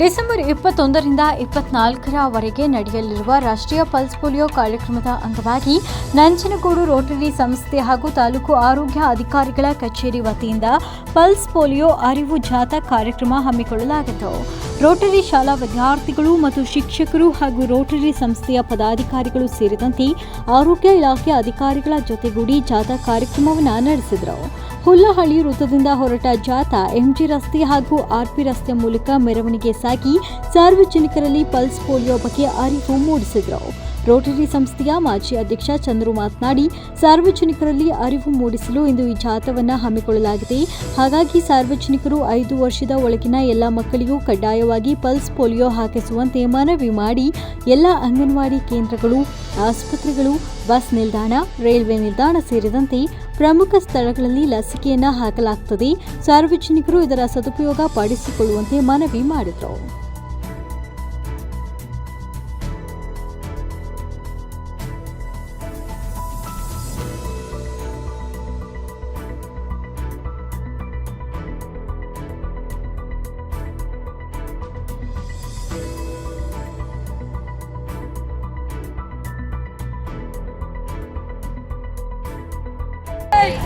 December ಇಪ್ಪತ್ತೊಂದರಿಂದ ಇಪ್ಪತ್ನಾಲ್ಕರವರೆಗೆ ನಡೆಯಲಿರುವ ರಾಷ್ಟ್ರೀಯ ಪಲ್ಸ್ ಪೋಲಿಯೋ ಕಾರ್ಯಕ್ರಮದ ಅಂಗವಾಗಿ ನಂಜನಗೂಡು ರೋಟರಿ ಸಂಸ್ಥೆ ಹಾಗೂ ತಾಲೂಕು ಆರೋಗ್ಯ ಅಧಿಕಾರಿಗಳ ಕಚೇರಿ ವತಿಯಿಂದ ಪಲ್ಸ್ ಪೋಲಿಯೋ ಅರಿವು ಜಾಥಾ ಕಾರ್ಯಕ್ರಮ ಹಮ್ಮಿಕೊಳ್ಳಲಾಗಿತ್ತು. ರೋಟರಿ ಶಾಲಾ ವಿದ್ಯಾರ್ಥಿಗಳು ಮತ್ತು ಶಿಕ್ಷಕರು ಹಾಗೂ ರೋಟರಿ ಸಂಸ್ಥೆಯ ಪದಾಧಿಕಾರಿಗಳು ಸೇರಿದಂತೆ ಆರೋಗ್ಯ ಇಲಾಖೆ ಅಧಿಕಾರಿಗಳ ಜೊತೆಗೂಡಿ ಜಾಥಾ ಕಾರ್ಯಕ್ರಮವನ್ನು ನಡೆಸಿದರು. ಹುಲ್ಲಹಳ್ಳಿ ವೃತ್ತದಿಂದ ಹೊರಟ ಜಾಥಾ ಎಂಜಿ ರಸ್ತೆ ಹಾಗೂ ಆರ್ಪಿ ರಸ್ತೆ ಮೂಲಕ ಮೆರವಣಿಗೆ ಸಾಗಿ ಸಾರ್ವಜನಿಕರಲ್ಲಿ ಪಲ್ಸ್ ಪೋಲಿಯೋ ಬಗ್ಗೆ ಅರಿವು ಮೂಡಿಸಿದರು. ರೋಟರಿ ಸಂಸ್ಥೆಯ ಮಾಜಿ ಅಧ್ಯಕ್ಷ ಚಂದ್ರು ಮಾತನಾಡಿ, ಸಾರ್ವಜನಿಕರಲ್ಲಿ ಅರಿವು ಮೂಡಿಸಲು ಇಂದು ಈ ಜಾಥಾವನ್ನು ಹಮ್ಮಿಕೊಳ್ಳಲಾಗಿದೆ. ಹಾಗಾಗಿ ಸಾರ್ವಜನಿಕರು ಐದು ವರ್ಷದ ಒಳಗಿನ ಎಲ್ಲ ಮಕ್ಕಳಿಗೂ ಕಡ್ಡಾಯವಾಗಿ ಪಲ್ಸ್ ಪೋಲಿಯೋ ಹಾಕಿಸುವಂತೆ ಮನವಿ ಮಾಡಿ, ಎಲ್ಲ ಅಂಗನವಾಡಿ ಕೇಂದ್ರಗಳು, ಆಸ್ಪತ್ರೆಗಳು, ಬಸ್ ನಿಲ್ದಾಣ, ರೈಲ್ವೆ ನಿಲ್ದಾಣ ಸೇರಿದಂತೆ ಪ್ರಮುಖ ಸ್ಥಳಗಳಲ್ಲಿ ಲಸಿಕೆಯನ್ನು ಹಾಕಲಾಗುತ್ತದೆ ಸಾರ್ವಜನಿಕರು ಇದರ ಸದುಪಯೋಗ ಪಡಿಸಿಕೊಳ್ಳುವಂತೆ ಮನವಿ ಮಾಡಿದರು. ಈ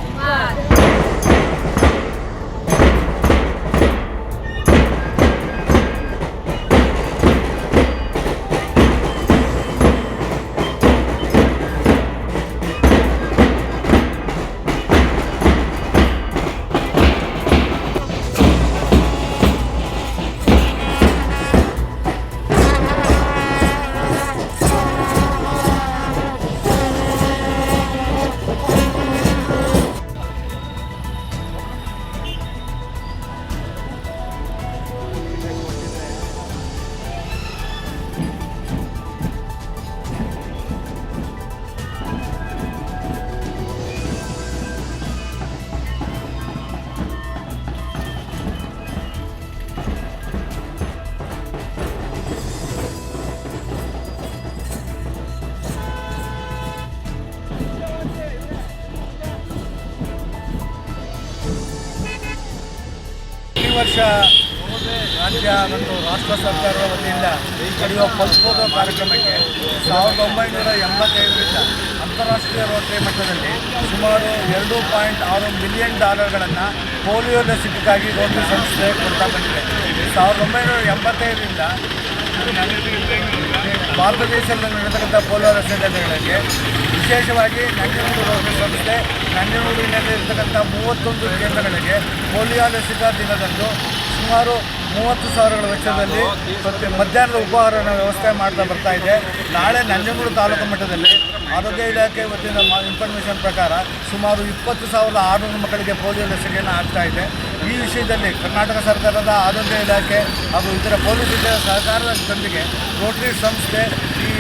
ವರ್ಷ ರಾಜ್ಯ ಮತ್ತು ರಾಷ್ಟ್ರ ಸರ್ಕಾರದ ವತಿಯಿಂದ ನಡೆಯುವ ಪಲ್ಸ್ಪೋದ ಕಾರ್ಯಕ್ರಮಕ್ಕೆ ಸಾವಿರದ ಒಂಬೈನೂರ ಎಂಬತ್ತೈದರಿಂದ ಅಂತಾರಾಷ್ಟ್ರೀಯ ರೋಟರಿ ಮಟ್ಟದಲ್ಲಿ ಸುಮಾರು ಎರಡು ಪಾಯಿಂಟ್ ಆರು ಮಿಲಿಯನ್ ಡಾಲರ್ಗಳನ್ನು ಪೋಲಿಯೋ ಲಸಿಕೆಗಾಗಿ ರೋಟರಿ ಸಂಸ್ಥೆ ಕೊಡ್ತಾ ಬಂದಿದೆ. ಸಾವಿರದ ಒಂಬೈನೂರ ಎಂಬತ್ತೈದರಿಂದ ಭಾರತ ದೇಶದಲ್ಲಿ ನಡೆತಕ್ಕಂಥ ಪೋಲಿಯೋ ಲಸಿಕೆಗಳಿಗೆ ವಿಶೇಷವಾಗಿ ನಂಜನಗೂಡು ರೋಟರಿ ಸಂಸ್ಥೆ ನಂಜನಗೂಡಿನಲ್ಲಿ ಇರ್ತಕ್ಕಂಥ ಮೂವತ್ತೊಂದು ಕೇಂದ್ರಗಳಿಗೆ ಪೋಲಿಯೋ ಲಸಿಕಾ ದಿನದಂದು ಸುಮಾರು ಮೂವತ್ತು ಸಾವಿರಗಳ ವೆಚ್ಚದಲ್ಲಿ ಪ್ರತಿ ಮಧ್ಯಾಹ್ನದ ಉಪಹಾರನ ವ್ಯವಸ್ಥೆ ಮಾಡ್ತಾ ಬರ್ತಾ ಇದೆ. ನಾಳೆ ನಂಜನಗೂಡು ತಾಲೂಕು ಮಟ್ಟದಲ್ಲಿ ಆರೋಗ್ಯ ಇಲಾಖೆ ವತಿಯಿಂದ ಇನ್ಫಾರ್ಮೇಷನ್ ಪ್ರಕಾರ ಸುಮಾರು ಇಪ್ಪತ್ತು ಸಾವಿರದ ಆರುನೂರು ಮಕ್ಕಳಿಗೆ ಪೋಲಿಯೋ ಲಸಿಕೆಯನ್ನು ಹಾಕ್ತಾ ಇದೆ. ಈ ವಿಷಯದಲ್ಲಿ ಕರ್ನಾಟಕ ಸರ್ಕಾರದ ಆರೋಗ್ಯ ಇಲಾಖೆ ಹಾಗೂ ಇತರ ಪೊಲೀಸ್ ಇಲಾಖೆ ಸಹಕಾರದೊಂದಿಗೆ ರೋಟರಿ ಸಂಸ್ಥೆ ಈ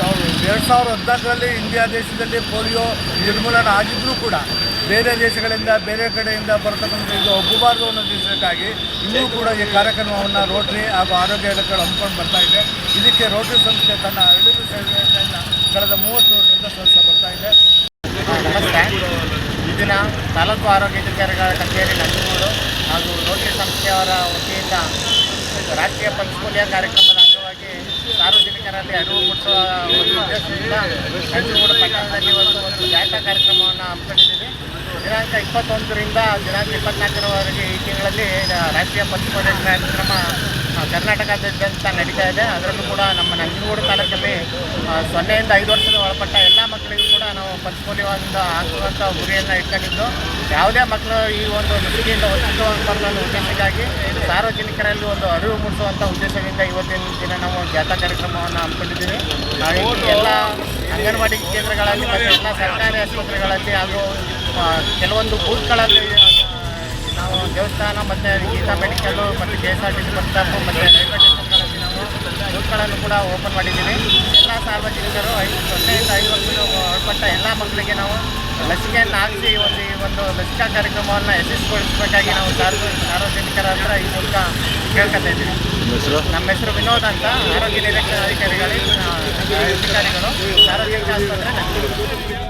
ಸಾವಿರ, ಎರಡು ಸಾವಿರದ ಹದಿನಾಲ್ಕರಲ್ಲಿ ಇಂಡಿಯಾ ದೇಶದಲ್ಲಿ ಪೋಲಿಯೋ ನಿರ್ಮೂಲನ ಆಗಿದ್ದರೂ ಕೂಡ ಬೇರೆ ದೇಶಗಳಿಂದ, ಬೇರೆ ಕಡೆಯಿಂದ ಬರ್ತಕ್ಕಂಥ ಇದು ಒಬ್ಬಬಾರ್ದು ಅನ್ನೋ ದೇಶಕ್ಕಾಗಿ ಇನ್ನೂ ಕೂಡ ಈ ಕಾರ್ಯಕ್ರಮವನ್ನು ರೋಟರಿ ಹಾಗೂ ಆರೋಗ್ಯ ಇಲಾಖೆಗಳು ಹಮ್ಮಿಕೊಂಡು ಬರ್ತಾ ಇದೆ. ಇದಕ್ಕೆ ರೋಟರಿ ಸಂಸ್ಥೆ ತನ್ನ ಎರಡು ಸೇವೆಯನ್ನು ಕಳೆದ ಮೂವತ್ತು ವರ್ಷದಿಂದ ಸಲ್ಲಿಸ್ತಾ ಬರ್ತಾ ಇದೆ. ನಮಸ್ತೆ. ಈ ದಿನ ತಾಲೂಕು ಆರೋಗ್ಯಾಧಿಕಾರಿಗಳ ಕಚೇರಿ ನಂಜನಗೂಡು ಹಾಗೂ ರೋಟರಿ ಸಂಸ್ಥೆಯವರ ವತಿಯಿಂದ ರಾಷ್ಟ್ರೀಯ ಪಂಚಮೂಲ್ಯ ಕಾರ್ಯಕ್ರಮದ ಸಾರ್ವಜನಿಕರಲ್ಲಿ ಅರಿವು ಮೂಡಿಸುವ ಒಂದು ಉದ್ದೇಶದಿಂದ ನಂಜನಗೂಡು ಪಟ್ಟಣದಲ್ಲಿ ಒಂದು ಒಂದು ಜಾಥಾ ಕಾರ್ಯಕ್ರಮವನ್ನು ಹಮ್ಮಿಕೊಂಡಿದ್ದೀವಿ. ದಿನಾಂಕ ಇಪ್ಪತ್ತೊಂದರಿಂದ ದಿನಾಂಕ ಇಪ್ಪತ್ನಾಲ್ಕರವರೆಗೆ ಈ ತಿಂಗಳಲ್ಲಿ ರಾಷ್ಟ್ರೀಯ ಪಂಚಕೋಲಿ ಕಾರ್ಯಕ್ರಮ ಕರ್ನಾಟಕದಾದ್ಯಂತ ನಡೀತಾ ಇದೆ. ಅದರಲ್ಲೂ ಕೂಡ ನಮ್ಮ ನಂಜನಗೂಡು ತಾಲೂಕಲ್ಲಿ ಸೊನ್ನೆಯಿಂದ ಐದು ವರ್ಷದ ಒಳಪಟ್ಟ ಎಲ್ಲ ಮಕ್ಕಳಿಗೂ ನಾವು ಪಂಚಪೋಲಿಯೋದಿಂದ ಹಾಕುವಂಥ ಗುರಿಯನ್ನು ಇಟ್ಕೊಂಡಿದ್ದು. ಯಾವುದೇ ಮಕ್ಕಳು ಈ ಒಂದು ವಂಚಿತವಾಗಬಾರ್ದು ಅನ್ನೋ ಉದ್ದೇಶಕ್ಕಾಗಿ ಸಾರ್ವಜನಿಕರಲ್ಲಿ ಒಂದು ಅರಿವು ಮೂಡಿಸುವಂಥ ಉದ್ದೇಶದಿಂದ ಇವತ್ತಿನ ದಿನ ನಾವು ಜಾಥಾ ಕಾರ್ಯಕ್ರಮವನ್ನು ಹಮ್ಮಿಕೊಂಡಿದ್ದೀವಿ. ನಾವು ಈ ಎಲ್ಲ ಅಂಗನವಾಡಿ ಕೇಂದ್ರಗಳಲ್ಲಿ ಮತ್ತು ಎಲ್ಲ ಸರ್ಕಾರಿ ಆಸ್ಪತ್ರೆಗಳಲ್ಲಿ ಹಾಗೂ ಕೆಲವೊಂದು ಬೂತ್ಗಳಲ್ಲಿ ನಾವು ದೇವಸ್ಥಾನ ಮತ್ತು ಗೀತಾ ಮೆಡಿಕಲ್ಲು ಮತ್ತು K S R T C bus stop ಮತ್ತು ರೈಲ್ವೆ ಸ್ಟೇಷನ್ಗಳಲ್ಲಿ ನಾವು ಬೂತ್ಗಳನ್ನು ಕೂಡ ಓಪನ್ ಮಾಡಿದ್ದೀವಿ. ಸಾರ್ವಜನಿಕರು ಐದು ಸೊನ್ನೆಯಿಂದ ಐದು ವರ್ಷದ ಒಳಪಟ್ಟ ಎಲ್ಲ ಮಕ್ಕಳಿಗೆ ನಾವು ಲಸಿಕೆಯನ್ನು ಹಾಕಿಸಿ ಒಂದು ಈ ಒಂದು ಲಸಿಕಾ ಕಾರ್ಯಕ್ರಮವನ್ನು ಯಶಸ್ವಿಗೊಳಿಸಬೇಕಾಗಿ ನಾವು ಸಾರ್ವ ಸಾರ್ವಜನಿಕರ ಹತ್ರ ಈ ಮೂಲಕ ಕೇಳ್ಕೊತಾ ಇದ್ದೀವಿ. ನಮ್ಮ ಹೆಸರು? ವಿನೋದ್ ಅಂತ. ಆರೋಗ್ಯ ನಿರೀಕ್ಷಣಾಧಿಕಾರಿಗಳಿಗೆ ಅಧಿಕಾರಿಗಳು ಸಾರ್ವಜನಿಕ ಆಸ್ಪತ್ರೆ